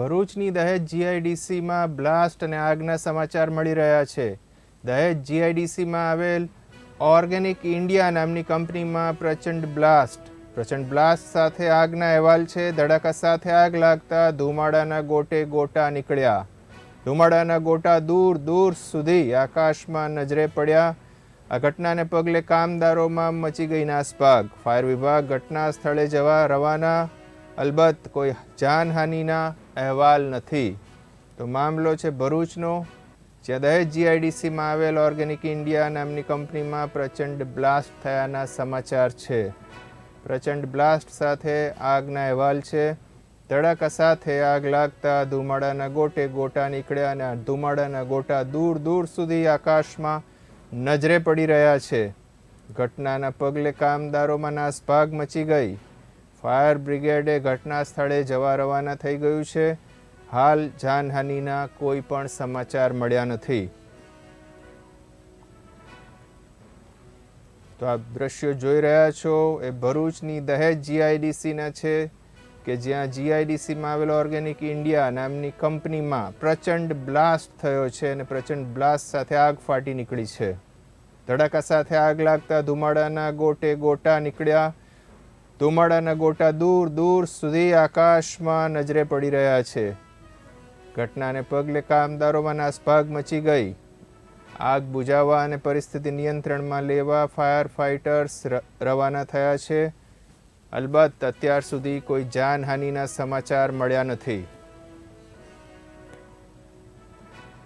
ભરૂચની દહેજ જીઆઈડીસીમાં બ્લાસ્ટ અને આગના સમાચાર મળી રહ્યા છે. દહેજ જીઆઈડીસીમાં આવેલ ઓર્ગેનિક ઇન્ડિયા નામની કંપનીમાં પ્રચંડ બ્લાસ્ટ. પ્રચંડ બ્લાસ્ટ સાથે આગના અહેવાલ છે. ધડાકા સાથે આગ લાગતા ધુમાડાના ગોટે ગોટા નીકળ્યા. ધુમાડાના ગોટા દૂર દૂર સુધી આકાશમાં નજરે પડ્યા. આ ઘટનાને પગલે કામદારોમાં મચી ગઈ નાસભાગ. ફાયર વિભાગ ઘટના સ્થળે જવા રવાના અલબત્ત કોઈ જાનહાનિના અહેવાલ નથી. તો મામલો છે ભરૂચનો, જ્યાં દહેજ જીઆઈડીસીમાં આવેલ ઓર્ગેનિક ઇન્ડિયા નામની કંપનીમાં પ્રચંડ બ્લાસ્ટ થયાના સમાચાર છે. પ્રચંડ બ્લાસ્ટ સાથે આગના અહેવાલ છે. ધડાકા સાથે આગ લાગતા ધુમાડાના ગોટે ગોટા નીકળ્યા અને ધુમાડાના ગોટા દૂર દૂર સુધી આકાશમાં નજરે પડી રહ્યા છે. ઘટનાના પગલે કામદારોમાં નાસભાગ મચી ગઈ. ફાયર બ્રિગેડે ઘટના સ્થળે જવા રવાના થઈ ગયું છે. હાલ જાનહાનિના કોઈ પણ સમાચાર મળ્યા નથી. તો આપ દ્રશ્યો જોઈ રહ્યા છો, એ ભરૂચની દહેજ જીઆઈડીસીના છે કે જ્યાં જીઆઈડીસીમાં આવેલો ઓર્ગેનિક ઇન્ડિયા નામની કંપનીમાં પ્રચંડ બ્લાસ્ટ થયો છે અને પ્રચંડ બ્લાસ્ટ સાથે આગ ફાટી નીકળી છે. ધડાકા સાથે આગ લાગતા ધુમાડાના ગોટે ગોટા નીકળ્યા. ધુમાડાના ગોટા દૂર દૂર સુધી આકાશમાં નજરે પડી રહ્યા છે. ઘટનાને પગલે કામદારોમાં નાસભાગ મચી ગઈ. આગ બુજાવવા અને પરિસ્થિતિ નિયંત્રણમાં લેવા ફાયર ફાઇટર્સ રવાના થયા છે. અલબત્ત અત્યાર સુધી કોઈ જાનહાનિના સમાચાર મળ્યા નથી.